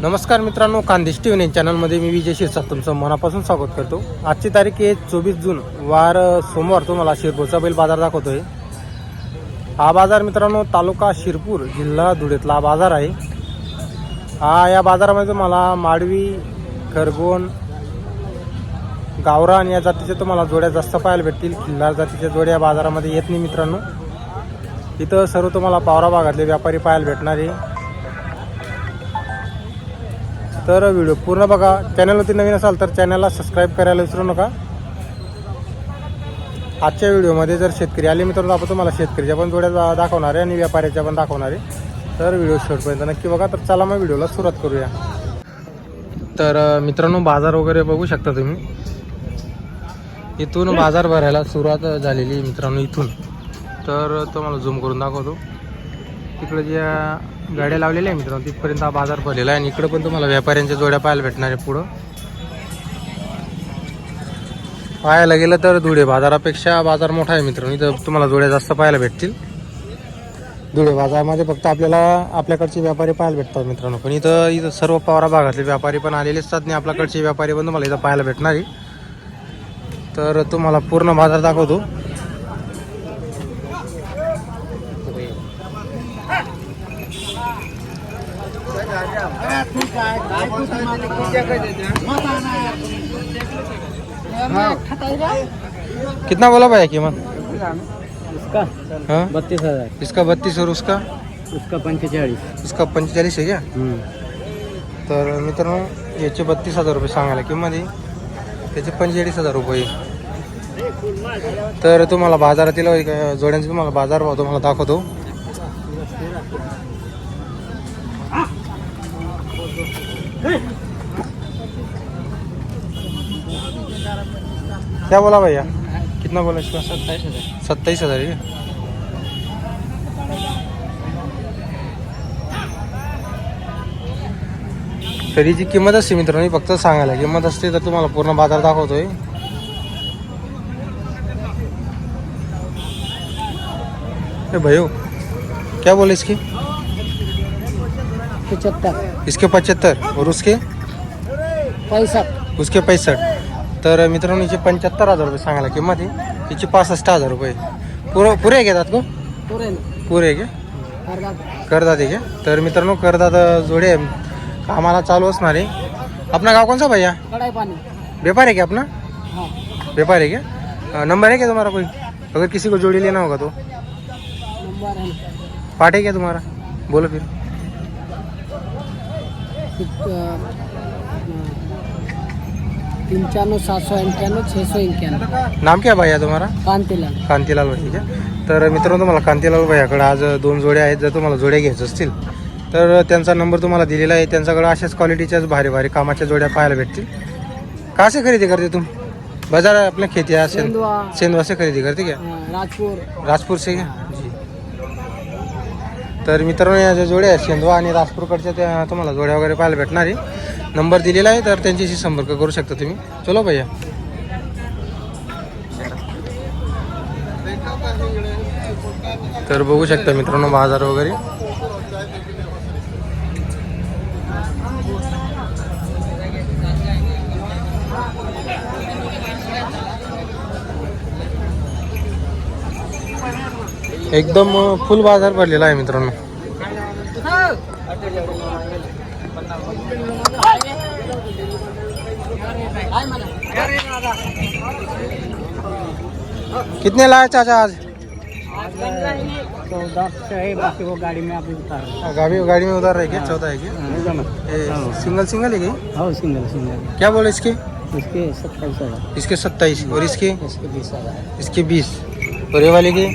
नमस्कार मित्रांनो Khandesh T V चॅनलमध्ये मी विजय शिरसाट तुमचं मनापासून स्वागत करतो. आजची तारीख आहे चोवीस जून. वार सोमवार तुम्हाला शिरपूरचा बैल बाजार दाखवतोय. हा बाजार मित्रांनो तालुका शिरपूर जिल्हा धुळेतला हा बाजार आहे. हा या बाजारामध्ये तुम्हाला माडवी खरगोण गावरान या जातीच्या तुम्हाला जोड्या जास्त पाहायला भेटतील. खिल्लार जातीच्या जोड्या या बाजारामध्ये येत नाही मित्रांनो. इथं सर्व तुम्हाला पावरा भागातले व्यापारी पाहायला भेटणार आहे. तर व्हिडिओ पूर्ण बघा. चॅनलवरती नवीन असाल तर चॅनलला सबस्क्राईब करायला विसरू नका. आजच्या व्हिडिओमध्ये जर शेतकरी आले मित्रांनो आपण तुम्हाला शेतकरीच्या पण जोड्या दा- दाखवणार आहे आणि व्यापाऱ्याच्या पण दाखवणार आहे. तर व्हिडिओ शेवटपर्यंत नक्की बघा. तर चला मग व्हिडिओला सुरुवात करूया. तर मित्रांनो बाजार वगैरे बघू शकता तुम्ही. इथून बाजार भरायला सुरुवात झालेली मित्रांनो इथून. तर तो मला झूम करून दाखवतो. तिकडे ज्या गाड्या लावलेल्या आहे मित्रांनो तिथपर्यंत हा बाजार भरलेला आहे आणि इकडं पण तुम्हाला व्यापाऱ्यांच्या जोड्या पाहायला भेटणार आहे पुढं. पाहायला गेलं तर धुळे बाजारापेक्षा बाजार मोठा आहे मित्रांनो. इथं तुम्हाला जोड्या जास्त पाहायला भेटतील. धुळे बाजारामध्ये फक्त आपल्याला आपल्याकडचे व्यापारी पाहायला भेटतात मित्रांनो. पण इथं इथं सर्व पवारा भागातले व्यापारी पण आलेले असतात आणि आपल्याकडचे व्यापारी पण तुम्हाला इथं पाहायला भेटणार आहे. तर तुम्हाला पूर्ण बाजार दाखवतो. कितना बोला भाई कीमत? हाँ? बत्तीस हजार। इसका बत्तीस और उसका? उसका पंचेचाळीस उसका पंचेचाळीस आहे का तर मित्रांनो याचे बत्तीस हजार रुपये सांगायला किंमत आहे त्याचे पंचेचाळीस हजार रुपये. तर तुम्हाला बाजारातील जोड्यांचे तुम्हाला बाजार भाव तुम्हाला दाखवतो. क्या बोला भैया? कितना बोला इसका? सत्ताईस हज़ार। सत्ताईस हज़ार आहे का? तरी जी किंमत असते मित्रांनो फक्त सांगायला. किंमत असते तर तुम्हाला पूर्ण बाज़ार दाखवतोय. ए भयो क्या बोले इसकी? पचहत्तर। इसके पचहत्तर और उसके? पैसठ। उसके पैंसठ। तर मित्रांनो हिचे पंच्याहत्तर हजार रुपये सांगायला किंमत आहे. हिची पासष्ट हजार रुपये पुरं पुरे घेतात को? पुरे पुरे घे करदात. आहे का? तर मित्रांनो करदात जोडे कामाला चालू असणार आहे. अपना गाव सा भैया? व्यापार है क्या अपना हाँ. व्यापार है क्या अ, नंबर है क्या तुम्हारा कोई अगर किसी को जोड़ी लेना होगा तो. पाठ है क्या तुम्हारा बोलो फिर. पंचानवे सात सौ इक्यानवे छः सौ इक्यानवे नाम क्या भैया तुम्हारा कांतीलाल. कांतीलाल भाई का तर मित्रांनो तुम्हाला कांतीलाल भैयाकडे आज दोन जोड्या आहेत जर तुम्हाला जोड्या घ्यायच्या असतील तर त्यांचा नंबर तुम्हाला दिलेला आहे. त्यांच्याकडे अशाच क्वालिटीच्याच भारी भारी कामाच्या जोड्या पाहायला भेटतील. का से खरेदी करते तुम? बाजार आपल्या खेती आहे सेंद सेंदवा से खरेदी करते क्या हाँ, राजपुर. राजपूर से क्या तर मित्रांनो या ज्या जोड्या आहेत शेंदवा आणि राजपूरकडच्या त्या तुम्हाला जोड्या वगैरे पाहायला भेटणार आहे. नंबर दिलेला आहे तर त्यांच्याशी संपर्क करू शकता तुम्ही. चलो भैया. तर बघू शकता मित्रांनो बाजार वगैरे. एकदम फुल बाज़ार भरलेला आहे मित्रांनो. कितने लाए चाचा आज? चौदह से है बाकी वो गाड़ी में अभी उतार गाड़ी गाड़ी में उधर रहे क्या? चौदह है क्या? सिंगल सिंगल है क्या हाँ सिंगल सिंगल। क्या बोले इसके? इसके सत्ताईस इसके सत्ताईस। और इसके? इसके बीस इसके बीस। और ये वाले के?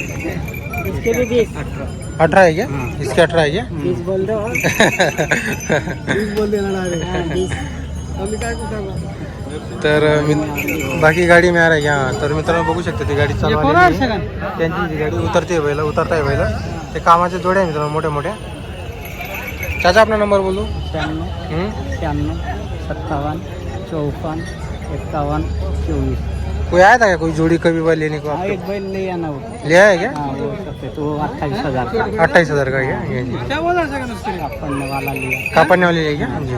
इसके भी बीस। अठारह है क्या? हाँ। इसके अठारह है क्या? बीस बोल दो। बीस बोल देना हाँ, तर मी बाकी गाडी में आ रही है तर मित्रांनो बघू शकता ती गाडी चालू आहे. त्यांची जी गाडी उतरते बैला उतरताय बैला. ते कामाच्या जोड्या आहे मित्रांनो मोठ्या मोठ्या चाचा आपला नंबर बोलू. शहाण्णव? शहाण्णव सत्तावन्न चौपन्न एक्कावन्न चोवीस. कोई आया था क्या? कोई जोड़ी कभी बार लेने को हाँ, आपको एक बैल ले आना वो। ले आया क्या? हाँ वो सबसे तो अट्ठाईस हजार का। अट्ठाईस हजार का क्या? ये जी। क्या अपन वाला लिया कापडणे वाले आहे का जी।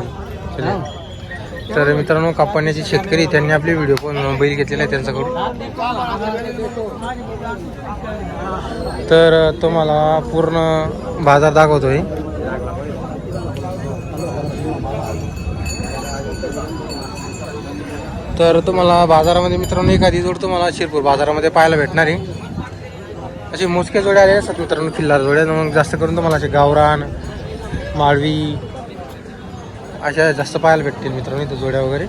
चले तर मित्रांनो कापडण्याचे शेतकरी त्यांनी आपले व्हिडिओ पण बैल घेतलेला आहे त्यांच्याकडून. तर तुम्हाला पूर्ण बाजार दाखवतोय. तर तुम्हाला बाजारामध्ये मित्रांनो एखादी जोड तुम्हाला शिरपूर बाजारामध्ये पाहायला भेटणार आहे. असे मोजके जोड्या आले असतात मित्रांनो खिल्लार जोड्या. मग जास्त करून तुम्हाला असे गावरान माळवी अशा जास्त पाहायला भेटतील मित्रांनो इथं जोड्या वगैरे.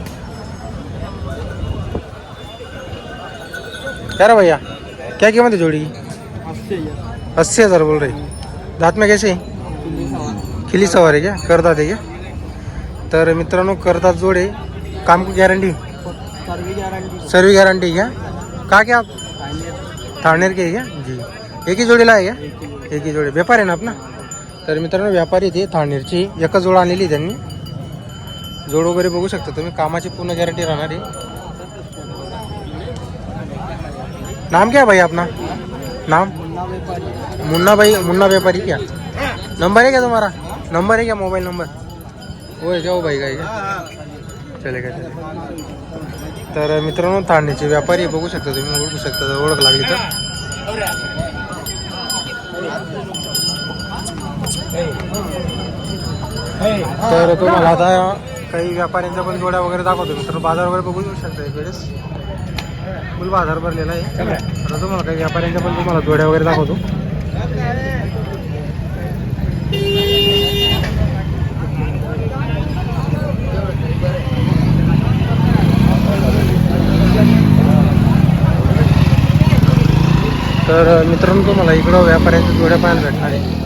क्या भैया क्या कीमत है जोड़ी? अस्सी हज़ार बोल रहे. दांत में कैसे? खिली सवार है क्या? करदात है क्या? तर मित्रांनो करदात जोडे. काम की गॅरंटी सर्व गॅरंटी क्या? का क्या आप? ठाणेर के है क्या? जी। एक ही जोडीला आहे क्या? एक ही जोडी. व्यापारी आहे ना आपला तर मित्रांनो व्यापारी ते थाळनेरची एकच जोड आणलेली आहे त्यांनी. जोड वगैरे बघू शकता तुम्ही. कामाची पूर्ण गॅरंटी राहणार आहे. नाम क्या भाई अपना? नाम? मुन्ना भाई मुन्ना व्यापारी क्या? नंबर है क्या तुम्हारा? नंबर है क्या? Mobile number? है क्या वो भाई का है क्या? चलेगा। तर मित्रांनो थांडीचे व्यापारी बघू शकता तुम्ही ओळखू शकता जर ओळख लागली तर. तर तुम्हाला आता काही व्यापाऱ्यांच्या पण जोड्या वगैरे दाखवतो मित्रांनो बाजार वगैरे बघू शकता एक वेळेस. फुल बाजार भरलेला आहे. आता तुम्हाला काही व्यापाऱ्यांच्या पण तुम्हाला जोड्या वगैरे दाखवतो. तर मित्रांनो तुम्हाला इकडं व्यापाऱ्यांच्या जोड्या पाहायला भेटणार आहे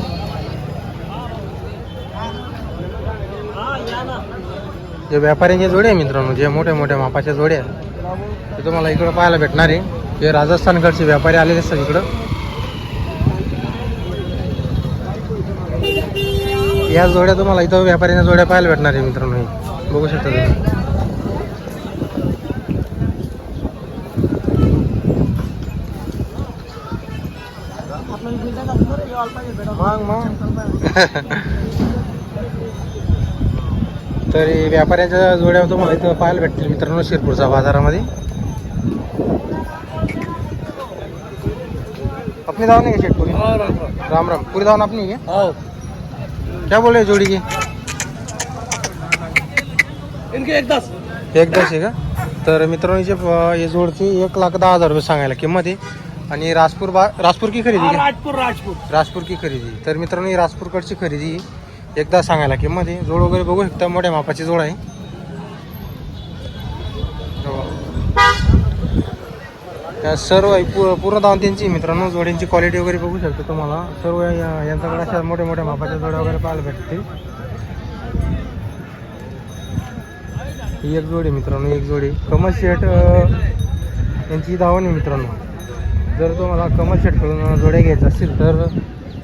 जे व्यापाऱ्यांच्या जोड्या आहे मित्रांनो जे मोठ्या मोठ्या मापाच्या जोड्या आहेत ते तुम्हाला इकडं पाहायला भेटणार आहे. जे राजस्थानकडचे व्यापारी आलेले असतात इकडं. या जोड्या तुम्हाला इथं व्यापाऱ्यांच्या जोड्या पाहायला भेटणार आहे मित्रांनो बघू शकता तुम्ही. मग मग तरी व्यापाऱ्यांच्या जोड्या तुम्हाला इथं पाहायला भेटतील मित्रांनो शिरपूरच्या बाजारामध्ये अपनी दावा नहीं है शेठ पूरी राम राम पूरी अपनी है क्या बोल रहे जोड़ी की इनके एक दस एक दस आहे का तर मित्रांनो हे जोडची एक लाख दहा हजार रुपये सांगायला किंमत आहे आणि राजपूर बा राजपूर की खरेदी का राजपुर राजपुर राजपूर. की खरेदी. तर मित्रांनो ही राजपूरकडची खरेदी. एकदा सांगायला किंमत आहे. जोड वगैरे बघू शकता मोठ्या मापाची जोड आहे. त्या सर्व आहे, पू- पूर्ण दावण त्यांची आहे मित्रांनो. जोड्यांची क्वालिटी वगैरे बघू शकता तुम्हाला. सर्व या- यांच्याकडे अशा मोठ्या मोठ्या मापाच्या जोड्या वगैरे पाहायला भेटतील. ही एक जोडी मित्रांनो एक जोडी. कमल शेट अं, यांची धावण आहे मित्रांनो. जर तुम्हाला कमल शेटकडून जोड्या घ्यायचा असतील तर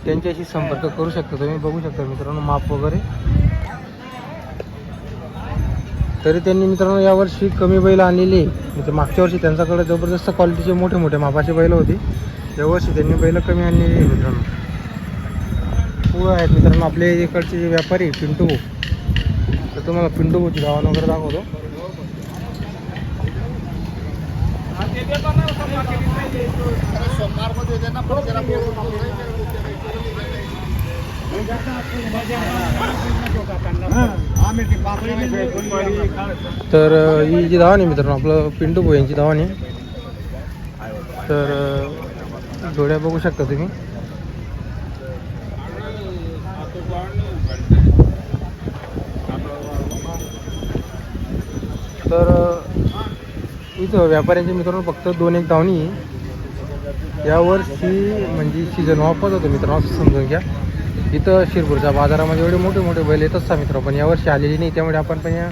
त्यांच्याशी संपर्क करू शकता. तुम्ही बघू शकता मित्रांनो माप वगैरे. तरी त्यांनी मित्रांनो यावर्षी कमी बैल आणलेली म्हणजे मागच्या वर्षी त्यांच्याकडे जबरदस्त क्वालिटीचे मोठे मोठे मापाचे बैल होते. यावर्षी त्यांनी बैल कमी आणलेली मित्रांनो. पुढं आहेत मित्रांनो आपले इकडचे जे व्यापारी पिंटू तर तुम्हाला पिंटू भाऊची गावानं वगैरे दाखवतो. तर ही जी धावण आहे मित्रांनो आपलं पिंटू भाऊ यांची धावण आहे. तर जोड्या बघू शकता तुम्ही. तर अ, व्यापाऱ्यांचे मित्रांनो फक्त दोन एक धावणी यावर्षी म्हणजे सीझन ऑफच होतो मित्रांनो असं समजून घ्या. इथं शिरपूरच्या बाजारामध्ये एवढे मोठे मोठे बैल येत असतात मित्र पण यावर्षी आलेली नाही. त्यामुळे आपण पण या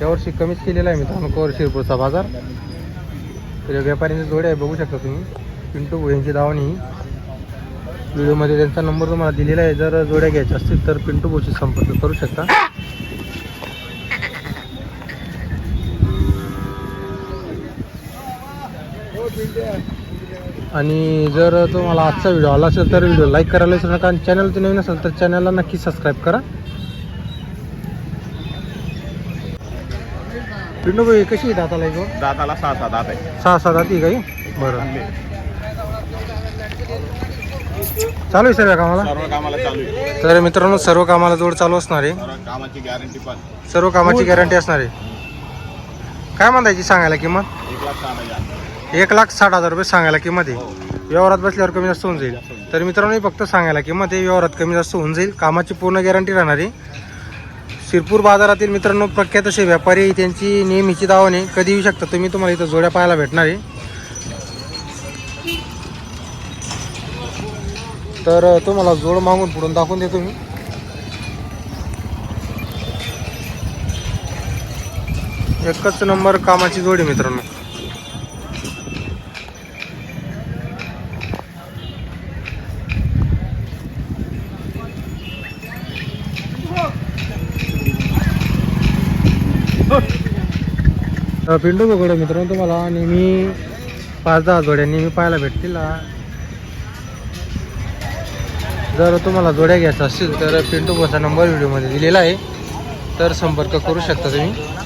यावर्षी कमीच केलेला आहे मित्रांनो कोर शिरपूरचा बाजार. तर व्यापाऱ्यांचे जोडे आहे बघू शकता तुम्ही. पिंटू भाऊ धावणी. व्हिडिओमध्ये त्यांचा नंबर तुम्हाला दिलेला आहे. जर जोड्या घ्यायच्या असतील तर पिंटू भाऊशी संपर्क करू शकता. आणि जर तुम्हाला आजचा व्हिडिओ आला असेल तर व्हिडिओ लाईक करायला विसरू नका आणि चॅनल ते नवीन असेल तर चॅनलला नक्की सबस्क्राईब करा. पिंडू भाई कशी दाताला एक दाताला सहा सात दात आहे. सहा सात दाती काही बरं. चालू आहे सर्व कामाला? सर्व कामाला चालू आहे. तर मित्रांनो सर्व कामाला जोड चालू असणार आहे. सर्व कामाची गॅरंटी पण. सर्व कामाची गॅरंटी असणार आहे. काय म्हणतायची सांगायला किंमत? एक लाख सहा हजार. एक लाख साठ हजार रुपये सांगायला किंमत आहे व्यवहारात बसल्यावर कमी जास्त होऊन जाईल. तर मित्रांनो हे फक्त सांगायला किंमत आहे व्यवहारात कमी जास्त होऊन जाईल. कामाची पूर्ण गॅरंटी राहणार आहे. शिरपूर बाजारातील मित्रांनो प्रख्यात असे व्यापारी त्यांची नेहमीची दावाने कधी येऊ शकतात तुम्ही तुम्हाला इथं जोड्या पाहायला भेटणार आहे. तर तुम्हाला जोड मागून पुढून दाखवून देतो मी. एकच नंबर कामाची जोडी मित्रांनो. पिंडू पिंटू मित्रांनो तुम्हाला नेहमी पाच दहा जोड्या नेहमी पाहायला भेटतील. जर तुम्हाला जोड्या घ्यायचा असतील तर पिंटू बसा नंबर व्हिडिओमध्ये दिलेला आहे. तर संपर्क करू शकता तुम्ही.